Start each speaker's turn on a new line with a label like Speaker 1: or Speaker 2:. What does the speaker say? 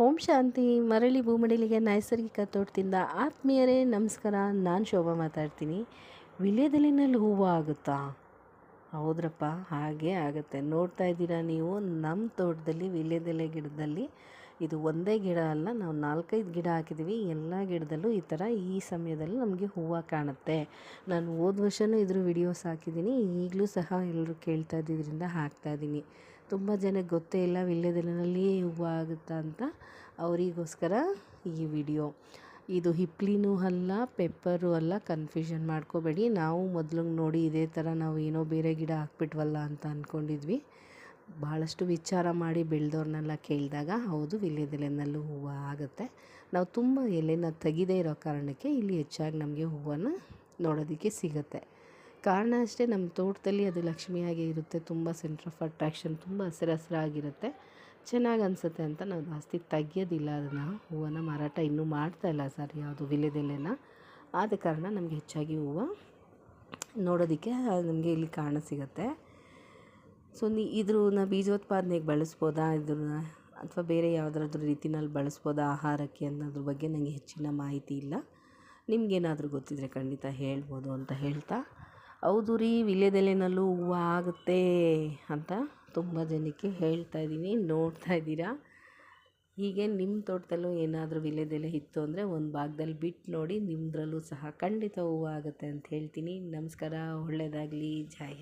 Speaker 1: ಓಂ ಶಾಂತಿ. ಮರಳಿ ಭೂಮಡಿಲಿಗೆ ನೈಸರ್ಗಿಕ ತೋಟದಿಂದ ಆತ್ಮೀಯರೇ, ನಮಸ್ಕಾರ. ನಾನು ಶೋಭಾ ಮಾತಾಡ್ತೀನಿ. ವಿಳ್ಯದೆಲೆನಲ್ಲಿ ಹೂವು ಆಗುತ್ತಾ? ಹೌದ್ರಪ್ಪ, ಹಾಗೆ ಆಗುತ್ತೆ. ನೋಡ್ತಾ ಇದ್ದೀರಾ ನೀವು? ನಮ್ಮ ತೋಟದಲ್ಲಿ, ವಿಳ್ಯದೆಲೆ ಗಿಡದಲ್ಲಿ ಇದು ಒಂದೇ ಗಿಡ ಅಲ್ಲ, ನಾವು ನಾಲ್ಕೈದು ಗಿಡ ಹಾಕಿದ್ದೀವಿ ಎಲ್ಲ ಗಿಡದಲ್ಲೂ ಈ ಥರ ಈ ಸಮಯದಲ್ಲಿ ನಮಗೆ ಹೂವು ಕಾಣುತ್ತೆ. ನಾನು ಹೋದ ವರ್ಷವೂ ಇದ್ರ ವಿಡಿಯೋಸ್ ಹಾಕಿದ್ದೀನಿ ಈಗಲೂ ಸಹ ಎಲ್ಲರೂ ಕೇಳ್ತಾ ಇದ್ದಿದ್ದರಿಂದ ಹಾಕ್ತಾಯಿದ್ದೀನಿ ತುಂಬ ಜನಕ್ಕೆ ಗೊತ್ತೇ ಇಲ್ಲ, ವಿಳ್ಯದೆಲೆನಲ್ಲಿ ಹೂವು ಆಗುತ್ತಾ ಅಂತ ಅವರಿಗೋಸ್ಕರ ಈ ವಿಡಿಯೋ ಇದು ಹಿಪ್ಲಿನೂ ಅಲ್ಲ, ಪೆಪ್ಪರು ಅಲ್ಲ ಕನ್ಫ್ಯೂಷನ್ ಮಾಡ್ಕೋಬೇಡಿ. ನಾವು ಮೊದಲು ನೋಡಿ ಇದೇ ಥರ ನಾವು ಏನೋ ಬೇರೆ ಗಿಡ ಹಾಕ್ಬಿಟ್ವಲ್ಲ ಅಂತ ಅಂದ್ಕೊಂಡಿದ್ವಿ ಭಾಳಷ್ಟು ವಿಚಾರ ಮಾಡಿ ಬೆಳೆದವ್ರನ್ನೆಲ್ಲ ಕೇಳಿದಾಗ, ಹೌದು ವಿಳ್ಯದೆಲೆನಲ್ಲೂ ಹೂವು ಆಗುತ್ತೆ. ನಾವು ತುಂಬ ಎಲೆನ ತೆಗಿದೇ ಇರೋ ಕಾರಣಕ್ಕೆ ಇಲ್ಲಿ ಹೆಚ್ಚಾಗಿ ನಮಗೆ ಹೂವನ್ನು ನೋಡೋದಕ್ಕೆ ಸಿಗುತ್ತೆ. ಕಾರಣ ಅಷ್ಟೇ, ನಮ್ಮ ತೋಟದಲ್ಲಿ ಅದು ಲಕ್ಷ್ಮಿಯಾಗೇ ಇರುತ್ತೆ. ತುಂಬ ಸೆಂಟ್ರ್ ಆಫ್ ಅಟ್ರಾಕ್ಷನ್ ತುಂಬ ಹಸಿರು ಹಸಿರಾಗಿರುತ್ತೆ ಚೆನ್ನಾಗಿ ಅನಿಸುತ್ತೆ ಅಂತ ನಾವು ಜಾಸ್ತಿ ತೆಗಿಯೋದಿಲ್ಲ. ಅದನ್ನು ಹೂವನ್ನು ಮಾರಾಟ ಇನ್ನೂ ಮಾಡ್ತಾ ಇಲ್ಲ ಸರ್ ಯಾವುದು ವಿಲೆದೆಲೆನ. ಆದ ಕಾರಣ ನಮಗೆ ಹೆಚ್ಚಾಗಿ ಹೂವು ನೋಡೋದಕ್ಕೆ ನಮಗೆ ಇಲ್ಲಿ ಕಾಣ ಸಿಗುತ್ತೆ. ಸೊ ನೀ ಇದ್ರನ್ನ ಬೀಜೋತ್ಪಾದನೆಗೆ ಬಳಸ್ಬೋದಾ? ಇದನ್ನ ಅಥವಾ ಬೇರೆ ಯಾವುದಾದ್ರೂ ರೀತಿನಲ್ಲಿ ಬಳಸ್ಬೋದಾ ಆಹಾರಕ್ಕೆ ಅನ್ನೋದ್ರ ಬಗ್ಗೆ ನನಗೆ ಹೆಚ್ಚಿನ ಮಾಹಿತಿ ಇಲ್ಲ. ನಿಮಗೇನಾದರೂ ಗೊತ್ತಿದ್ದರೆ ಖಂಡಿತ ಹೇಳ್ಬೋದು ಅಂತ ಹೇಳ್ತಾ. ಹೌದು ರೀ, ವಿಳ್ಯದೆಲೆನಲ್ಲೂ ಹೂವು ಆಗುತ್ತೆ ಅಂತ ತುಂಬ ಜನಕ್ಕೆ ಹೇಳ್ತಾ ಇದ್ದೀನಿ, ನೋಡ್ತಾ ಇದ್ದೀರಾ? ಹೀಗೆ ನಿಮ್ಮ ತೋಟದಲ್ಲೂ ಏನಾದರೂ ವಿಲೆದೆಲೆ ಇತ್ತು ಅಂದರೆ ಒಂದು ಭಾಗದಲ್ಲಿ ಬಿಟ್ಟು ನೋಡಿ ನಿಮ್ಮದ್ರಲ್ಲೂ ಸಹ ಖಂಡಿತ ಹೂವು ಆಗುತ್ತೆ ಅಂತ ಹೇಳ್ತೀನಿ. ನಮಸ್ಕಾರ ಒಳ್ಳೆಯದಾಗಲಿ ಜೈ